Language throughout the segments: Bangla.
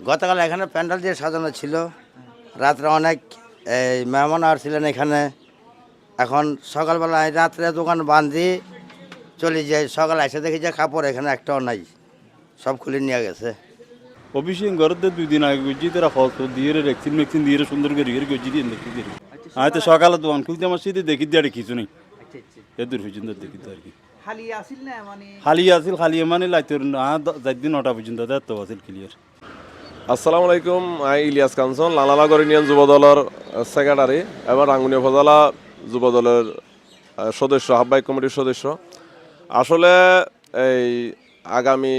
গতকাল এখানে প্যান্ডেল দিয়ে সাজানো ছিল। রাত্রে অনেক এই মেহমান আসছিলেন এখানে। এখন সকালবেলা এই রাত্রে দোকান বান্ধি চলে যাই সকাল এসে দেখি যে কাপড় এখানে একটাও নাই। সব খুলে নিয়ে গেছে। অফিসে ঘরতে দুই দিন আগে গেছি তারা ফটো দিয়ে ভ্যাকসিন ভ্যাকসিন দিয়ে সুন্দর করে ইয়ে গেছি দিয়ে দেখি দিয়ে আমি তো সকালে দোকান খুলতে আমার শীতে দেখি দিয়ে আর কিছু নেই। আচ্ছা আচ্ছা। এ দূর পর্যন্ত দেখি আর কি। খালি আসিল না মানে? খালি আছিল খালি মানে লাইতের না চার দিন নটা পর্যন্ত তো আছিল ক্লিয়ার আসসালামু আলাইকুম, আই ইলিয়াস কাঞ্চন লালানগর ইউনিয়ন যুব দলের সেক্রেটারি এবং রাঙ্গুনিয়া উপজেলা যুব দলের সদস্য আহ্বায়ক কমিটির সদস্য। আসলে এই আগামী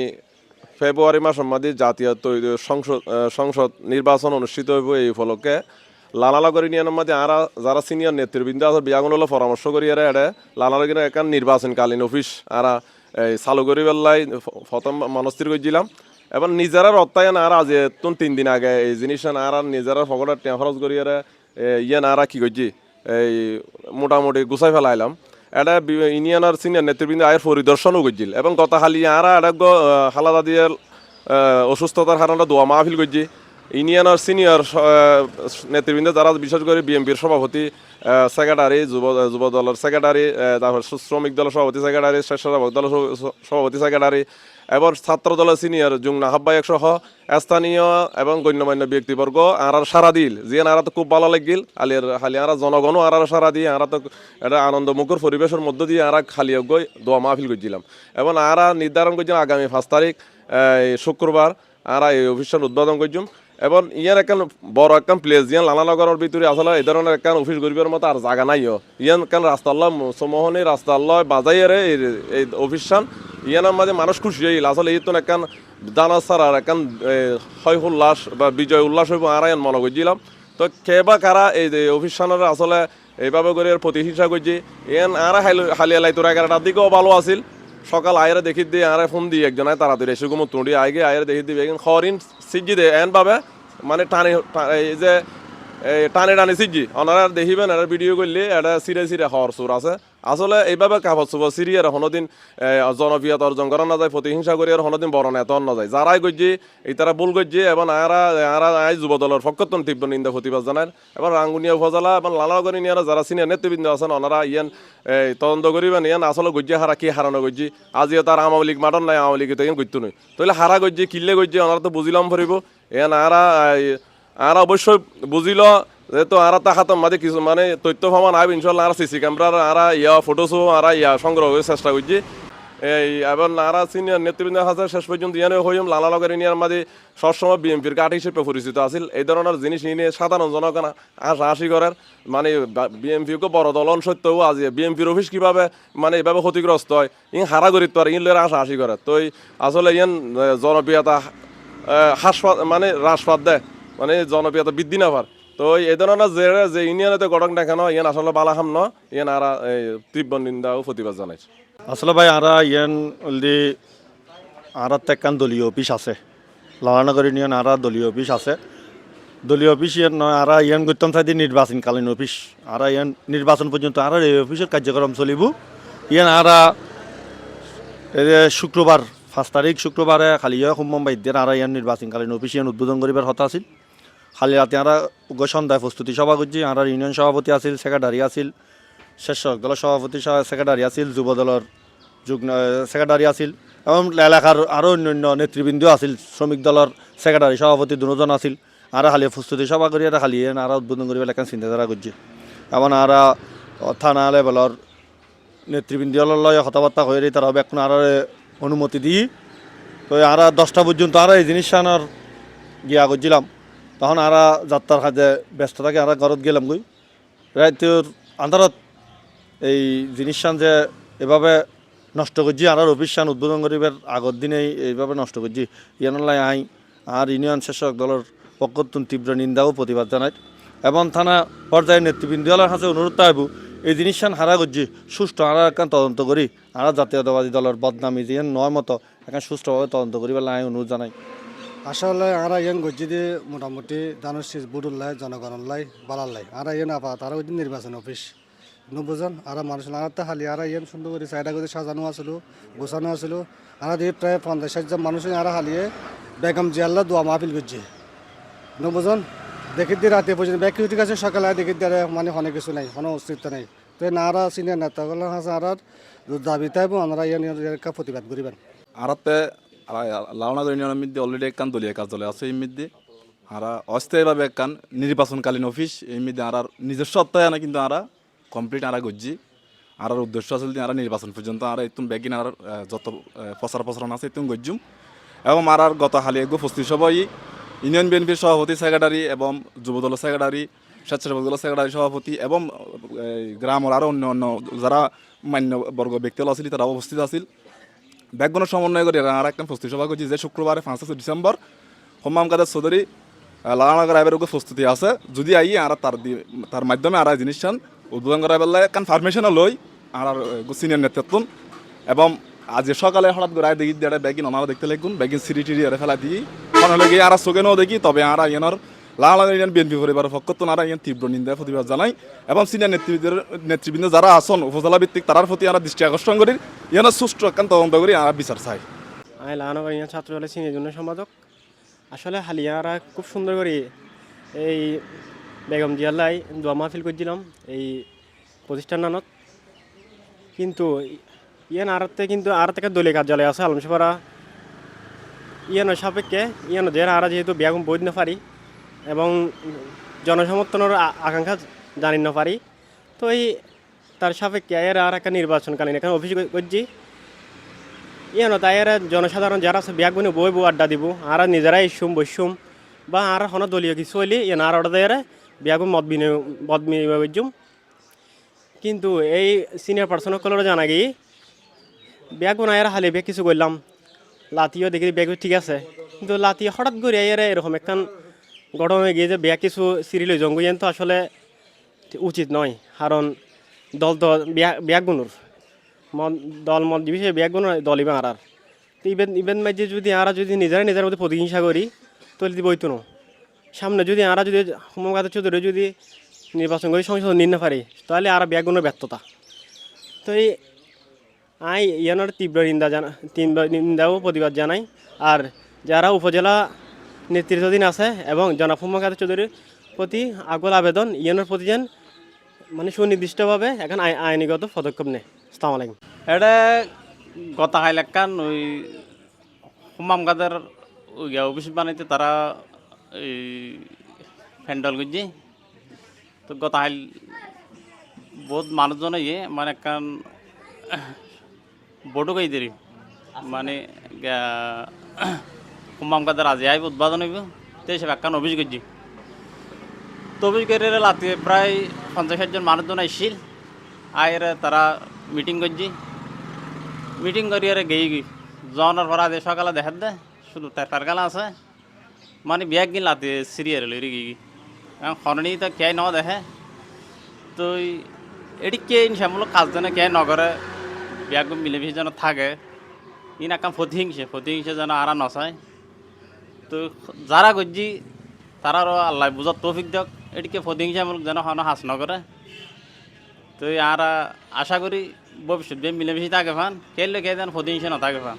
ফেব্রুয়ারি মাস মধ্যে জাতীয় সংসদ সংসদ নির্বাচন অনুষ্ঠিত হইব এই উপলক্ষে। লালানগর ইউনিয়নের মধ্যে আরা, যারা সিনিয়র নেতৃবৃন্দ আছে বিয়াগুন হলো পরামর্শ করি এরা এটা লালানগর একান নির্বাচনকালীন অফিস আরা এই করি পেলাই প্রথম মনস্থির করছিলাম এবং নিজেরা রত্তায় না আর আজ তুন তিন দিন আগে এই জিনিস না আর নিজেরা ফকটা টেঁ খরচ করি আর ইয়ে না আর কি করছি এই মোটামুটি গুছাই ফেলাইলাম। এটা ইউনিয়নের সিনিয়র নেতৃবৃন্দ আয়ের পরিদর্শনও করছিল এবং গত হালি আর এটা হালাদা দিয়ে অসুস্থতার কারণে দোয়া মাহফিল করছি ইউনিয়নের সিনিয়র নেতৃবৃন্দ যারা, বিশেষ করে বিএনপির সভাপতি সেক্রেটারি, যুব যুব দলের সেক্রেটারি তারপর শ্রমিক দলের সভাপতি সেক্রেটারি, স্বেচ্ছাসেবক দলের সভ- সভাপতি সেক্রেটারি এবং ছাত্র দলের সিনিয়র যুগ্ম আহ্বায়ক সহ স্থানীয় এবং গণ্যমান্য ব্যক্তিবর্গ আর সারা দিল। যে আর তো খুব ভালো লাগিল। আলিয়ার, খালি আর জনগণও আর সারা দিয়ে, আর তো এটা আনন্দমুখর পরিবেশের মধ্য দিয়ে আর খালি গই দোয়া মাহফিল করছিলাম। এবং আর নির্ধারণ করছিলাম আগামী পাঁচ তারিখ শুক্রবার, আর এই অফিসটা উদ্বোধন করছুম এবং ইয়ার একখান বড় একখান প্লেস ইয়ান লালানগরের ভিতরে আসলে এই ধরনের একখান অফিস গরিবের মতো আর জায়গা নাই ইয়ান একখান রাস্তা আল্লাহ সমোহনী রাস্তা আল্লাহ বাজাইয়ারে এই- এই অফিসটান ইয়ানের মাঝে মানুষ খুশি হইল আসলে এই তো একখান দানা সার আর একখান হয় উল্লাস বা বিজয় উল্লাস হইব আর ইয়ান মনে করছিলাম তো কে বা কারা এই যে অফিসানের আসলে এইভাবে করে প্রতিহিংসা করছি ইয়ান আর হালিয়া লাই তোর এগারোটার দিকেও ভালো আছিল। সকাল আয়ের দেখি দিয়ে আরে ফোন দিয়ে একজন আয় তাড়াতাড়ি এসে গুমো তুঁড়ি আগে আয়ের দেখি দিবে খরিন সিজি দে। এন পাবে মানে টানে এই যে টানে টানে সিজি ওনারা দেখিবেন এটা ভিডিও করলে এটা সিরে সিরে হওয়ার সুর আছে। আসলে এইভাবে কাপড় চুপ সিরিয়ার হনদিন জনপ্রিয়তা অর্জন করা না যায় প্রতিহিংসা করি আর হনদিন বড় নেতা না যায় যারাই গজ্জি এই তারা ভুল গজ্জি এবং আরা আরা আই যুব দলের পক্ষতন তীব্র নিন্দা প্রতিবাদ জানায়। এবং রাঙ্গুনিয়া উপজেলা এবং লালাগড়ি নিয়ে যারা সিনিয়র নেতৃবৃন্দ আছেন ওনারা ইয়ান এই তদন্ত করিবেন ইয়ান আসলে গজ্জি হারা কি হারানো গজ্জি? আজিও তার আওয়ামী লীগ মাটন নাই আওয়ামী লীগ তো ইয়ান গজ্জু নই। তাহলে হারা গজ্জি কিল্লে গজ্জি ওনারা তো বুঝিলাম ফুরিব। ইয়ান এই, আর অবশ্যই বুঝিল, যেহেতু আর তা খাতাম মাঝে কিছু মানে তথ্য প্রমাণ আইব ইনশাল্লাহ আর সিসি ক্যামেরার আর ইয়া ফটোসও আর ইয়া সংগ্রহ চেষ্টা করছি। এই, এবং আর সিনিয়র নেতৃবৃন্দের কাছে শেষ পর্যন্ত ইয়ানে হইম, লালা লগের ইনিয়ার মাঝে সবসময় বিএনপির কাঠ হিসেবে পরিচিত আছিল। এই ধরনের জিনিস নিয়ে সাধারণ জনগণ আশি করার মানে বিএনপিকে বড় দলন সত্ত্বেও আজ, বিএনপির অফিস কীভাবে মানে এভাবে ক্ষতিগ্রস্ত হয়, ইন হারা করি তো আর ইন লয়ের আশি করে। তো আসলে ইয়ান জনপ্রিয়তা হাসপাত মানে হ্রাসপাত দেয়। মানে জনপ্রিয়তা বৃদ্ধি না পার তো এই ধরনের যে যে ইউনিয়নে গঠন দেখানো ইয়ান আসলে বালা খাম ন, ইয়ান আর তীব্র নিন্দা ও প্রতিবাদ জানাইছে। আসলে ভাই আরা ইয়ান অলরেডি আর একখান দলীয় অফিস আছে। লালানগর ইউনিয়ন আর দলীয় অফিস আছে। দলীয় অফিস ইয়ান নয় আর ইয়ান গত্যম সাইডে নির্বাচনকালীন অফিস আর ইয়ান নির্বাচন পর্যন্ত আর এই অফিসের কার্যক্রম চলিব। ইয়ান আর শুক্রবার পাঁচ তারিখ শুক্রবারে খালি সোমবাৰ বাইদ্যের আর ইয়ান নির্বাচনকালীন অফিস ইয়ান উদ্বোধন করিবার কথা আছিল। খালি রাতে আর সন্ধ্যায় প্রস্তুতি সভা করছি, আর ইউনিয়ন সভাপতি আছিল সেক্রেটারি আছিল স্বেচ্ছাসেবক দলের সভাপতি সেক্রেটারি আছিল, যুব দলের যুগ্ম সেক্রেটারি আছিল এবং এলাকার আরও অন্যান্য নেতৃবৃন্দ আছিল, শ্রমিক দলের সেক্রেটারি সভাপতি দুজন আছিল। আর খালি প্রস্তুতি সভা করি, আর খালি আর উদ্বোধন করি এলাকা চিন্তাধারা করছে। এবং আর থানা লেভেলের নেতৃবৃন্দর লয় কথাবার্তা হয়ে তারা এখন আর অনুমতি দিই। তো আর দশটা পর্যন্ত আর এই জিনিস আনার গিয়া করছিলাম। তখন আর যাত্রার কাজে ব্যস্ত থাকে, আর ঘরত গেলাম গই রাইতের আন্ধারত এই জিনিসখান যে এভাবে নষ্ট করছি আর অফিসান উদ্বোধন করিবার আগর দিনেই এইভাবে নষ্ট করছি। ইয়ানলাই আই আর ইউনিয়ন শাসক দলের পক্ষতুন তীব্র নিন্দা ও প্রতিবাদ জানায়। এবং থানা পর্যায়ের নেতৃবৃন্দলের কাছে অনুরোধ থাকব এই জিনিসখান হারা করছি, সুষ্ঠু আর একখান তদন্ত করি। আর জাতীয়তাবাদী দলের বদনামি যে নয় মতো এখন সুষ্ঠুভাবে তদন্ত করিবার লাই অনুরোধ জানাই। আসলে আমরা ইয়ান গজ্জিদি মোটামুটি দানুর বুডুল্লাই জনগণলাই বালাল্লাই। আর ইয়ে না পা তারা ওই নির্বাচন অফিস। নবুজন, আর মানুষ আনাতে খালি আর ইয়ান সুন্দর করে সাইডা করে সাজানো আসলো, গোছানো আসলো। আর দিয়ে প্রায় পঞ্চাশ ষাট জন মানুষ আর হালিয়ে বেগম জিয়াল্লা দোয়া মাহফিল করছে। নবুজন দেখি দিয়ে রাতে পর্যন্ত ব্যাগ ঠিক আছে সকালে দেখি দিয়ে মানে অনেক কিছু নাই কোনো অস্তিত্ব নেই। তো নারা সিনিয়র নেতাগুলো আছে আর দাবি তাইব ইয়ান ইয়ার প্রতিবাদ করিবেন। আরাতে লাউনাগর ইউনিয়নের মধ্যে অলরেডি একখান দলীয় কার্যালয় আছে এই মধ্যে আর অস্থায়ীভাবে একখান নির্বাচনকালীন অফিস, এই মধ্যে আর নিজস্ব সত্তায় আনা কিন্তু আরা কমপ্লিট আরা গজ্জি। আর উদ্দেশ্য যে আরা নির্বাচন পর্যন্ত আর একটু বেগিন আর যত প্রচার প্রচারণ আছে একটু গজ্জুম। এবং আর আর গত হালি এগো উপস্থিত সবাই ইউনিয়ন বিএনপির সভাপতি সেক্রেটারি এবং যুবদল সেক্রেটারি, স্বেচ্ছাসেবক দল সেক্রেটারি সভাপতি এবং গ্রামের আরও অন্য অন্য যারা মান্যবর্গ ব্যক্তিগুলো আছিল তারা উপস্থিত আছিল। ব্যাকগ্রাউন্ড সমন্বয় করে আর একটা প্রস্তুতি সভা করছি, যে শুক্রবারে পাঁচশো ডিসেম্বর। হোমাম কাদের চৌধুরী লালানগর আইবের প্রস্তুতি আছে। যদি আই আর তার তার মাধ্যমে আর জিনিস চান উদ্বোধন করা বেলায় কান পারমিশনও লই আর সিনিয়র নেতৃত্ব এবং আজ সকালে হঠাৎ করে দেখি দিয়ে ব্যাগিন ওনারা দেখতে লাগুন, ব্যাগিন সিঁড়ি টিড়ি ফেলা দিই। কারণ লগে আর চোখেনও দেখি, তবে আর ইয়নর লালানগর ইউনিয়ন বিএনপি পরিবারের পক্ষ তো আর ইয়ান তীব্র নিন্দা প্রতিবাদ জানাই এবং সিনিয়র নেতৃবৃন্দের নেতৃবৃন্দ যারা আসন উপজেলা ভিত্তিক তার প্রতি আমরা দৃষ্টি আকর্ষণ করি। ইয়ানোর সুষ্ঠু একান তদন্ত করি আর বিচার চাই। আমি লাগানো ছাত্র দলের সিনিয়র জন্য সম্পাদক। আসলে হালিয়ারা খুব সুন্দর করে এই বেগম জিয়াল্লাই দোয়া মাহফিল করছিলাম, এই প্রতিষ্ঠান নানত। কিন্তু ইয়ান আরতে কিন্তু আর থেকে দলীয় কার্যালয় আছে, আলমসপাড়া। ইয়ানোর সাপেক্ষে ইয়ানো যে আর যেহেতু বেগম বৈধ না পারি এবং জনসমর্থনের আকাঙ্ক্ষা জানি না পারি। তো এই তার সাপেক্ষে এর আর একটা নির্বাচনকালীন এখানে অফিস করছি। ইয়ে না তাই এরা জনসাধারণ যারা আছে, বিয়াক বই বই আড্ডা দিব, আর নিজেরাই ইসুম বৈসুম, বা আর হন দলীয় কিছু হইলে ইয়ে না আর ওটা দেয় বিয়াক মত বিনিয়োগ মত বিনিয়োগ কিন্তু এই সিনিয়র পার্সন সকলেরও জানা গিয়ে ব্যাগ বানায় হালে ব্যাগ কিছু করলাম। লাতিও দেখি ব্যাগ ঠিক আছে। কিন্তু লাতি হঠাৎ করে এর এরকম একখান হয়ে গিয়ে যে ব্যাগ কিছু সিরিল জঙ্গু তো আসলে উচিত নয়। কারণ দল তো মন, দল মত দিবি ব্যাগ কোনো দল ইবে আর তো ইভেন ইভেন মাঝে যদি আরা যদি নিজেরা নিজের মধ্যে প্রতিহিংসা করি, তাহলে দিব হইতো না। সামনে যদি আরা যদি হোমগাত চৌধুরী যদি নির্বাচন করে সংসদ নিন না পারি, তাহলে আর ব্যাগ কোনো ব্যর্থতা। তো এই আই, ইয়ানোর তীব্র নিন্দা জানা, তীব্র নিন্দাও প্রতিবাদ জানাই। আর যারা উপজেলা নেতৃত্বাধীন আছে এবং জনাব হোমগাত চৌধুরীর প্রতি আগল আবেদন ইয়ানোর প্রতি যেন মানে সুনির্দিষ্টভাবে এখন আই- আইনিগত পদক্ষেপ নেয়। আসসালামু আলাইকুম। এটা গতা খাইলেকান ওই হুমাম ওই অফিস বানাইতে তারা এই ফ্যান্ডল করছে তো গতা খাইল বহুত মানুষজন ইয়ে মানে কান বড় গাই দেরি। মানে হুমাম গাদের আজি আইব উদ্বোধন হইব, তো সব একখান অফিস করছি তো অফিস করে রাতে প্রায় পঞ্চাশ ষাটজন মানুষজন আইসিল আয়ের তারা মিটিং করছি মিটিং করি আর গেই গই জনের পর আজ সকালে দেখার দে, শুধু তার পারগালা আছে। মানে ব্যাগ গিন লাতে সিরিয়ার লইরি গই কারণ খননি তো কে ন দেখে তো এটি কে ইনসামূলক কাজ যেন কে নগরে ব্যাগ মিলে মিশে যেন থাকে। ইন একাম ফতিহিংসে ফতিহিংসে যেন আরা নচায়। তো যারা গজ্জি তারারও আল্লাহ বুঝার তৌফিক দিয়ক। এটিকে ফতিহিংসামূলক যেন হন হাস নগরে তো আর আশা করি ভবিষ্যৎ মিলেমিশে থাকে ফান খেললে খেয়ে দেন ফদিংসে না থাকে ফান